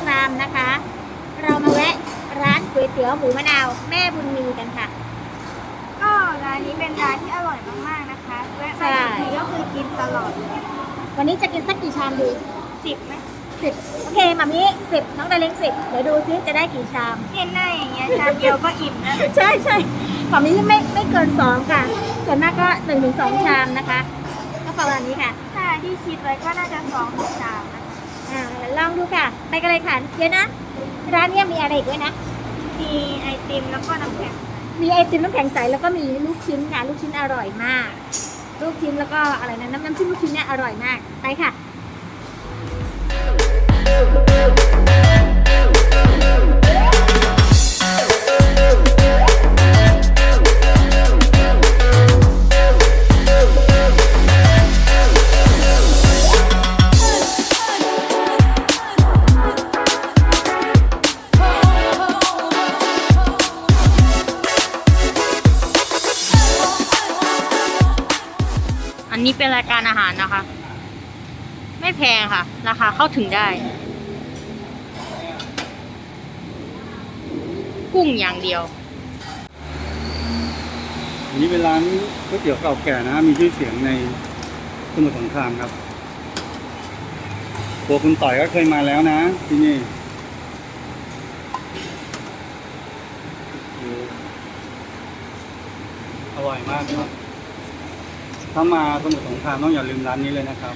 ครามนะคะ เรามาแวะร้านก๋วยเตี๋ยวหมูมะนาวแม่บุญมีกันค่ะ ก็ร้านนี้เป็นร้านที่อร่อยมากๆนะคะแวะใช่มาทีก็คือกินตลอดวันนี้จะกินสักกี่ชามดีสิบไหมสิบโอเคมามีสิบน้องดาเล้งสิบเดี๋ยวดูซิจะได้กี่ชามเห็นหน้าอย่างเงี้ยชามเดียวก็อิ่มนะใช่ใช่ของนี้ไม่ไม่เกินสองค่ะ ส่วนมากก็หนึ่งถึงสองชามนะคะ ก็ประมาณนี้ค่ะ ถ้าที่คิดไว้ก็น่าจะสองถึงสามนะคะ อ่าลองดูค่ะ ไปกันเลยค่ะ เดี๋ยวนะ ร้านเนี้ยมีอะไรอีกด้วยนะ มีไอติมแล้วก็น้ำแข็งมีไอติมน้ำแข็งใสแล้วก็มีลูกชิ้นค่ะลูกชิ้นอร่อยมาก ลูกชิ้นแล้วก็อะไรนะน้ำน้ำจิ้มลูกชิ้นเนี่ยอร่อยมาก ไปค่ะ รายการอาหารนะคะ ไม่แพงค่ะ ราคาเข้าถึงได้ กุ้งอย่างเดียวอันนี้เป็นร้านก๋วยเตี๋ยวเก่าแก่นะมีชื่อเสียงในสมุทรสงครามครับตัวคุณต่อยก็เคยมาแล้วนะ ที่นี่อร่อยมากครับ ถ้ามาสมุทรสงครามต้องอย่าลืมร้านนี้เลยนะครับ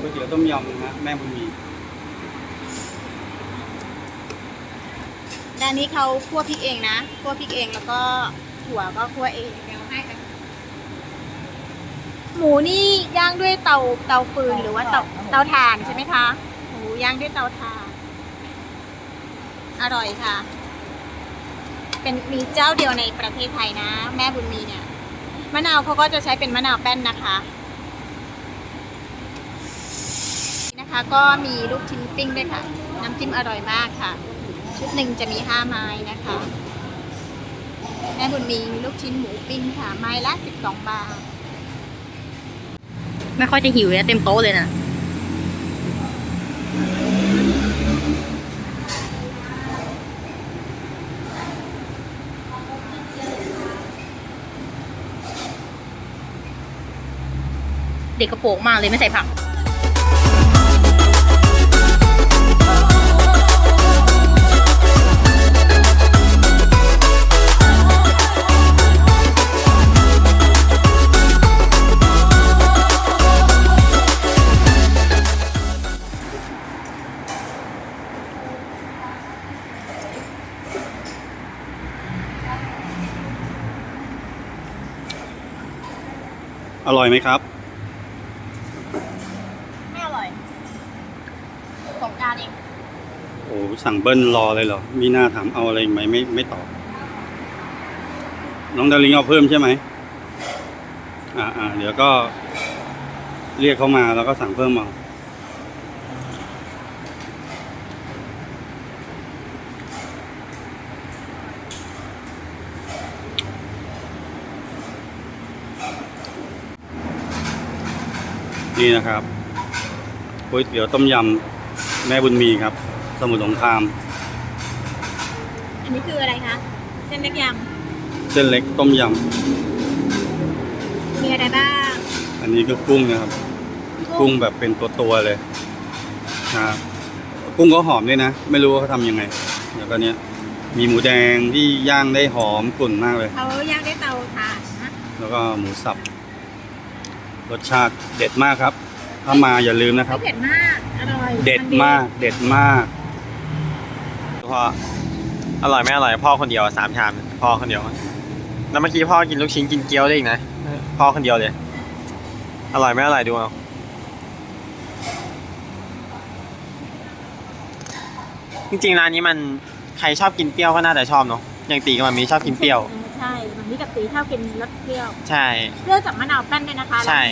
ก๋วยเตี๋ยวต้มยำนะฮะแม่บุญมีด้านนี้เขาคั่วพริกเองนะคั่วพริกเองแล้วก็ถั่วก็คั่วเองเดี๋ยวให้กันหมูนี่ย่างด้วยเตาเตาฟืนหรือว่าเตาเตาถ่านใช่ไหมคะหมูย่างด้วยเตาถ่าน อร่อยค่ะ เป็นมีเจ้าเดียวในประเทศไทยนะ แม่บุญมีเนี่ย มะนาวเขาก็จะใช้เป็นมะนาวแป้นนะคะนะคะ ก็มีลูกชิ้นปิ้งด้วยค่ะ น้ำจิ้มอร่อยมากค่ะ ชุดหนึ่งจะมีห้าไม้นะคะแม่บุญมีลูกชิ้นหมูปิ้งค่ะ ไม้ละสิบสองบาท ไม่ค่อยจะหิวเลยเต็มโต๊ะเลยนะ เด็กกระโปรงมากเลยไม่ใส่ผัก อร่อยไหมครับ ร่อยสงการเองโอ้สั่งเบิ้ลรอเลยเหรอ มีหน้าถามเอาอะไรอีกไหมไม่ไม่ตอบ น้องดาริงเอาเพิ่มใช่ไหมอ่าอ่าเดี๋ยวก็ เรียกเขามาแล้วก็สั่งเพิ่มเอานี่นะครับ ก๋วยเตี๋ยวต้มยำแม่บุญมีครับ สมุทรสงคราม อันนี้คืออะไรคะ เส้นเล็กยเส้นเล็กต้มยำมีอะไรบ้างำอันนี้ก็กุ้งนะครับ กุ้งแบบเป็นตัวตัวๆเลยครับกุ้งก็หอมด้วยนะ ไม่รู้ว่าเขาทำยังไงแล้วก็เนี้ยมีหมูแดงที่ย่างได้หอมกลุ่นมากเลย เขาย่างด้วยเตาถ่านนะ แล้วก็หมูสับ รสชาติเด็ดมากครับ ถ้ามาอย่าลืมนะครับไม่เผ็ดมาก อร่อยเด็ดมาก เด็ดมากพ่ออร่อยไม่อร่อยพ่อคนเดียวสามชามพ่อคนเดียว แล้วเมื่อกี้พ่อกินลูกชิ้นกินเกี๊ยวได้อีกนะพ่อคนเดียวเลย อร่อยไม่อร่อยดูเอาจริงๆร้านนี้มันใครชอบกินเปรี้ยวก็น่าจะชอบเนาะอย่างตีกับมันมีชอบกินเปรี้ยวออใช่มันนี่กับตีชอบกินรสเปรี้ยว ใช่เปรี้ยวจากมะนาวแป้นด้วยนะคะ ใช่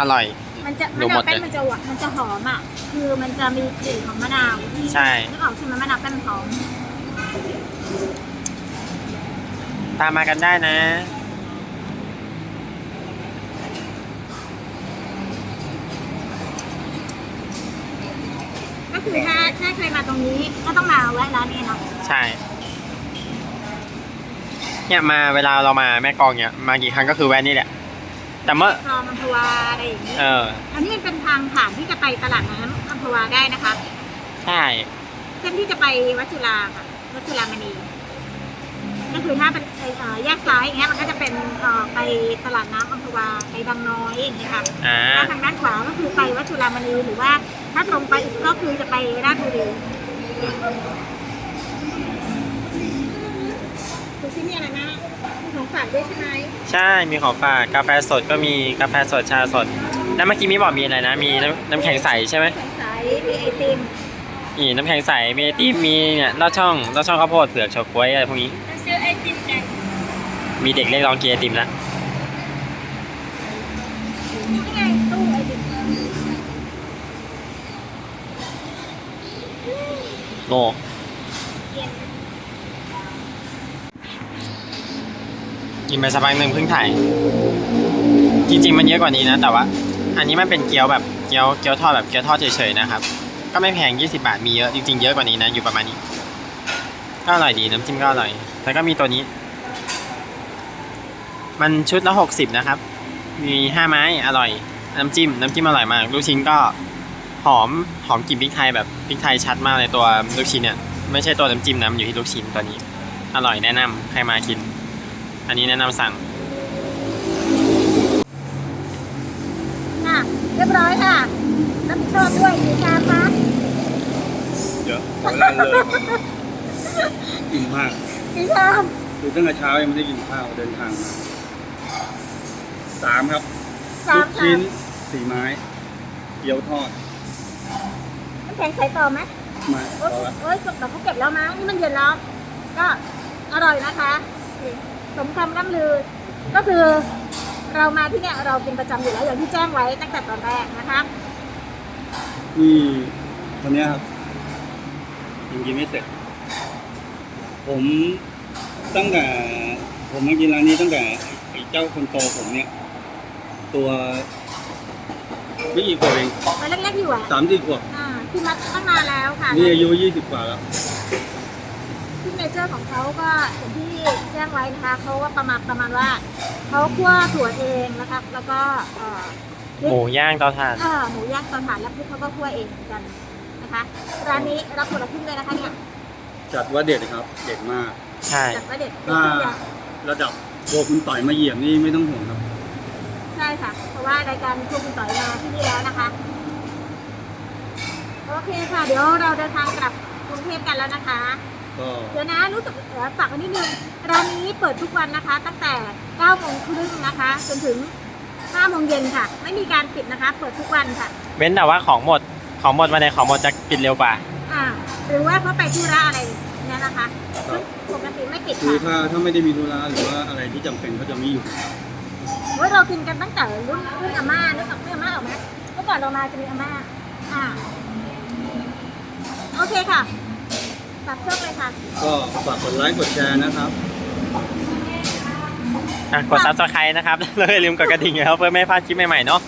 อร่อย มันจะมะนาวแป้นมันจะหวานมันจะหอมอะ คือมันจะมีกลิ่นของมะนาวที่ใช่ นึกออกใช่ไหมมะนาวแป้นหอมตามมากันได้นะ ก็คือถ้าถ้าใครมาตรงนี้ก็ต้องมาแวะร้านนี้เนาะใช่ เนี่ยมาเวลาเรามาแม่กองเนี่ยมากี่ครั้งก็คือแวะนี่แหละ แต่เมื่อคลองอัมพวาอะไรอย่างนี้เออ อันนี้มันเป็นทางผ่านที่จะไปตลาดน้ำอัมพวาได้นะคะ ใช่ เส้นที่จะไปวัดจุฬาค่ะวัดจุฬามณีก็คือถ้าเป็นเอ่อแยกซ้ายอย่างเงี้ยมันก็จะเป็นเอ่อไปตลาดน้ำอัมพวาไปบางน้อยอย่างเงี้ยค่ะอ่า ถ้าทางด้านขวาก็คือไปวัดจุฬามณีหรือว่าถ้าตรงไปอีกก็คือจะไปราชบุรี ฝากด้วยใช่ไหมใช่มีของฝากกาแฟสดก็มีกาแฟสดชาสด แล้วเมื่อกี้มีบอกมีอะไรนะ มีน้ำน้ำแข็งใสใช่ไหมแข็งใสมีไอติมนี่น้ำแข็งใสมีไอติมมีเนี่ยลอดช่องลอดช่องข้าวโพดเผือกเฉาก๊วยอะไรพวกนี้ซื้อไอติมกันมีเด็กเรียกร้องกินไอติมแล้วนี่ไงตู้ไอติมโง่ เย็น กินไปสักพักหนึ่งเพิ่งถ่าย จริงๆมันเยอะกว่านี้นะ แต่ว่า อันนี้มันเป็นเกี๊ยวแบบเกี๊ยวเกี๊ยวทอดแบบเกี๊ยวทอดเฉยๆนะครับ ก็ไม่แพง 20 บาทมีเยอะ จริงๆเยอะกว่านี้นะ อยู่ประมาณนี้ ก็อร่อยดีน้ำจิ้มก็อร่อย แล้วก็มีตัวนี้ มันชุดละ 60 นะครับ มี5ไม้อร่อย น้ำจิ้ม น้ำจิ้มอร่อยมาก ลูกชิ้นก็หอมหอมกลิ่นพริกไทยแบบพริกไทยชัดมากเลยตัวลูกชิ้นเนี่ยไม่ใช่ตัวน้ำจิ้มนะมันอยู่ที่ลูกชิ้นตัวนี้ อร่อยแนะนำใครมากิน อันนี้แนะนำสั่งอะเรียบร้อยค่ะรับผิดชอบด้วยกี่ชามคะเยอะขอแรงเลยอิ่มมากกี่ชามคือตั้งแต่เช้ายังไม่ได้กินข้าวเดินทางมาสามครับสาลูมกชาชิ้มนสี่ไม้เกี๊ยวทอดน้ำแข็งใสต่อไหมมาโอ๊ต่ยอละโอ๊ยแต่เขาเก็บแล้วมั้งนี่มันเย็นแล้ว ก็อร่อยนะคะ สมคำร่ำลือ ก็คือเรามาที่เนี่ยเราเป็นประจำอยู่แล้วอย่างที่แจ้งไว้ตั้งแต่ตอนแรกนะคะนี่คนเนี้ยครับยังกินไม่เสร็จ ผมตั้งแต่ ผมมากินร้านนี้ตั้งแต่ไอ้เจ้าคนโตผมเนี่ย ตัวไม่กี่ขวบเองตอนแรกๆอยู่อะสามสี่ขวบอ่าที่มัดตั้งนานแล้วค่ะ นี่อายุยี่สิบกว่าแล้วซิกเนเจ อร์ของเขาก็อย่างที่แจ้งไว้นะคะเขาว่าประมาณประมาณว่าเขาคั่วถั่วเองนะคะแล้วก็เอ่อพริหกมูย่างเตาถ่าน เออหมูย่างเตอนถ่านแล้วพริกเขาก็คั่วเองเหมือนกันนะคะ ร้านนี้รับคนละครึ่งเลยนะคะเนี่ยจัดว่าเด็ดครับ เด็ดมาก ใช่ จัดว่าเด็ดถ้าระดับโบคุณต่อยมาเหยียบนี่ไม่ต้องห่วงครับ ใช่ค่ะ เพราะว่ารายการครัวคุณต่อยมาที่นี่แล้วนะคะ โอเคค่ะ เดี๋ยวเราเดินทางกลับกรุงเทพกันแล้วนะคะ ก็เดี๋ยวนะรู้สึกเดี๋ยวฝากไว้นิดนึงร้านนี้เปิดทุกวันนะคะ ตั้งแต่9โมงครึ่งนะคะ จนถึง5โมงเย็นค่ะ ไม่มีการปิดนะคะ เปิดทุกวันค่ะ เว้นแต่ว่าของหมดของหมดวันไหนของหมดจะปิดเร็วกว่า อ่า หรือว่าเขาไปธุระอะไรเนี่ยนะคะซึ่งปกติไม่ปิดคือค่ะถ้าถ้าไม่ได้มีธุระหรือว่าอะไรที่จำเป็นเขาจะไม่อยู่ เฮ้ยเรากินกันตั้งแต่รุ่นรุ่นอาม่านึกออกไหมอาม่าออกไหมเมื่อก่อนเรามาจะมีอาม่าอ่า โอเคค่ะ ตัดเชือกเลยค่ะ ก็ฝากกดไลค์กดแชร์นะครับ อะกด subscribe นะครับ แล้วอย่าลืมกดกระดิ่งนะครับเพื่อไม่ให้พลาดคลิปใหม่ๆเนาะ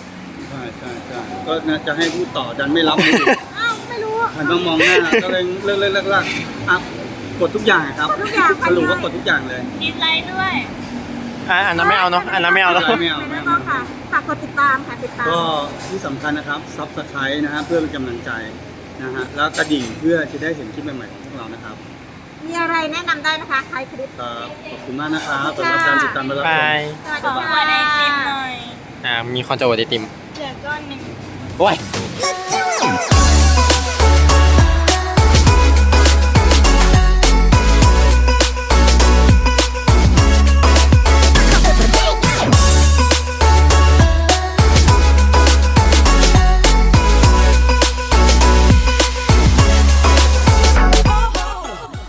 ใช่ใช่ใช่ก็น่าจะให้พูดต่อดันไม่รับมือถืออ้าว ไม่รู้หันมามองหน้าก็เลยเลิกเลิกเลิกเลิกอะกดทุกอย่างอะครับกดทุกอย่างสรุปว่ากดทุกอย่างเลยอะอันนั้นไม่เอาเนาะ อันนั้นไม่เอาเนาะไม่เอา ไม่ไม่ต้เอาองค่ะ ฝากกดติดตามค่ะ ติดตาม ก็ที่สำคัญนะครับซับสไครต์นะฮะเพื่อเป็นกำลังใจ นะฮะแล้วกระดิ่งเพื่อจะได้เห็นคลิปใหม่ๆของพวกเรานะครับมีอะไรแนะนำได้นะคะใครคลิป ครับขอบคุณมากนะครับสำหรับการติดตามและรับชบามยสวัสดีค่ะอ่ามีคนจะอวดไอติม เหลือก้อนหนึ่ง โอ้ยบ